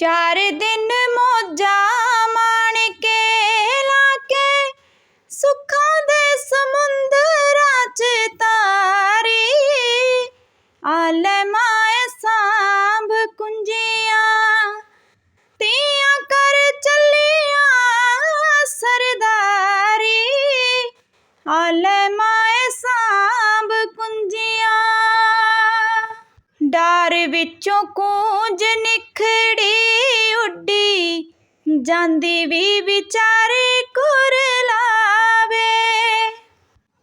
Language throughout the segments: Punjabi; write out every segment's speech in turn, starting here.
ਚਾਰ ਦਿਨ ਮੋਜਾਂ ਮਾਣ ਕੇ ਲਾ ਕੇ ਸੁੱਖਾਂ ਦੇ ਸਮੁੰਦਰ ਡਰ ਵਿੱਚੋਂ ਕੂੰਜ ਨਿਖੜੀ ਉੱਡੀ। ਜਾਂਦੀ ਵੀ ਵਿਚਾਰੇ ਕੁਰਲਾਵੇ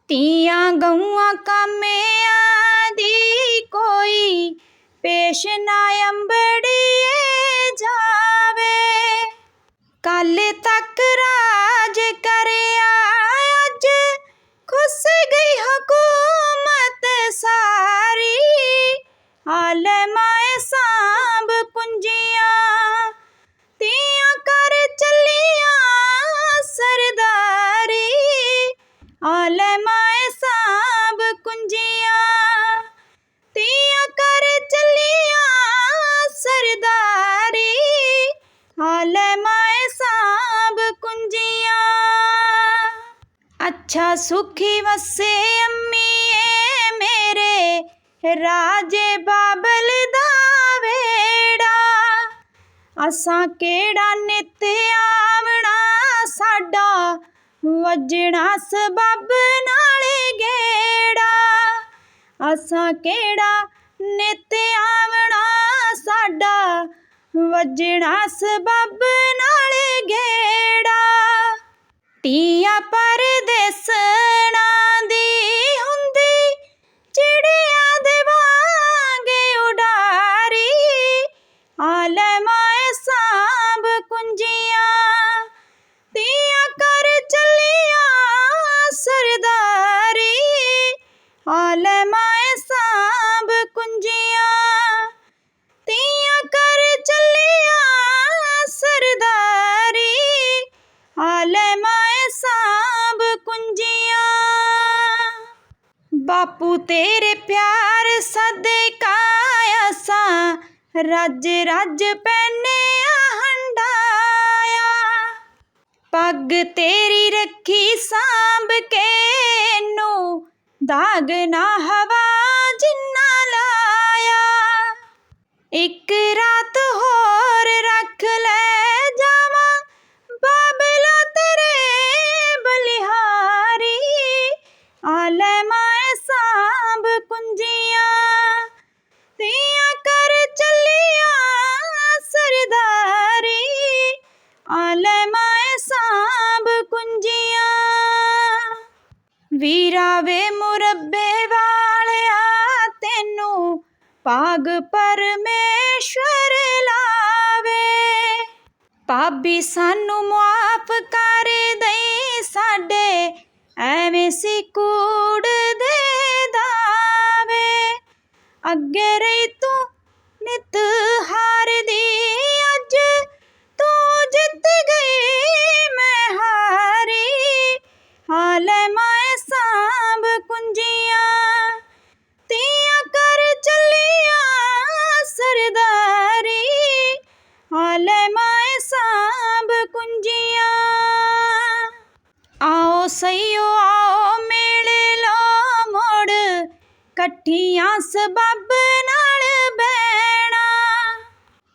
ਤੀਆਂ ਗਊਆਂ ਕਾਮਿਆਂ ਦੀ ਕੋਈ ਪੇਸ਼ ਨਾ ਅੰਬੜੀਏ ਅੱਛਾ ਸੁਖੀ ਵਸੇ ਅੰਮੀਏ ਮੇਰੇ ਰਾਜੇ ਬਾਬਲ ਦਾ ਵੇੜਾ। ਅਸਾਂ ਕਿਹੜਾ ਨਿਤ ਆਵਣਾ, ਸਾਡਾ ਵੱਜਣਾ ਸਬੱਬ ਨਾਲੇ ਗੇੜਾ। ਅਸਾਂ ਕਿਹੜਾ ਨਿਤ ਆਵਣਾ, ਸਾਡਾ ਵੱਜਣਾ ਸਬੱਬ ਟੀਆ ਪਰਦੇਸਣਾ। ਬਾਪੂ ਤੇਰੇ ਪਿਆਰ ਸਦਕਾ ਅਸਾਂ। ਰੱਜ ਰੱਜ ਪੈਨੇ ਹੰਡਾਇਆ। ਪੱਗ ਤੇਰੀ ਰੱਖੀ ਸਾਂਭ ਕੇ ਨੂੰ ਦਾਗ ਨਾ ਹਵਾ ਜਿੰਨਾ ਲਾਇਆ। ਇੱਕ ਰਾਤ ਹੋਰ ਰੱਖ ਲੈ ਵੀਰਾ ਵੇ ਮੁਰੱਬੇ ਵਾਲਿਆ, ਤੈਨੂੰ ਪਾਗ ਪਰਮੇਸ਼ਵਰ ਲਾਵੇ। ਭਾਬੀ ਸਾਨੂੰ ਮੁਆਫ ਕਰ ਦੇ ਸਾਡੇ ਐਵੇਂ ਸੀ ਕੂੜ ਦੇ ਦਾਵੇ। ਅੱਗੇ ਸਈਓ ਮੇਲੇ ਲੋ ਮੋੜ। ਕੱਠੀਆਂ ਸਬਬ ਨਾਲ ਬਹਿਣਾ।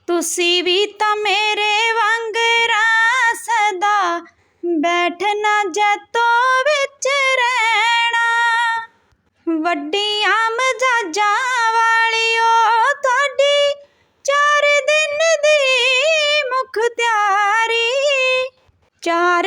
ਤੁਸੀਂ ਵੀ ਤਾਂ ਮੇਰੇ ਵਾਂਗ ਰਾਸਦਾ ਬੈਠਣਾ ਜਤੋ ਵਿੱਚ ਰਹਿਣਾ। ਵੱਡੀਆਂ ਮਜਾਜਾਂ ਵਾਲਿਓ ਤੁਹਾਡੀ ਚਾਰ ਦਿਨ ਦੀ ਮੁਖ ਤਿਆਰੀ। ਚਾਰ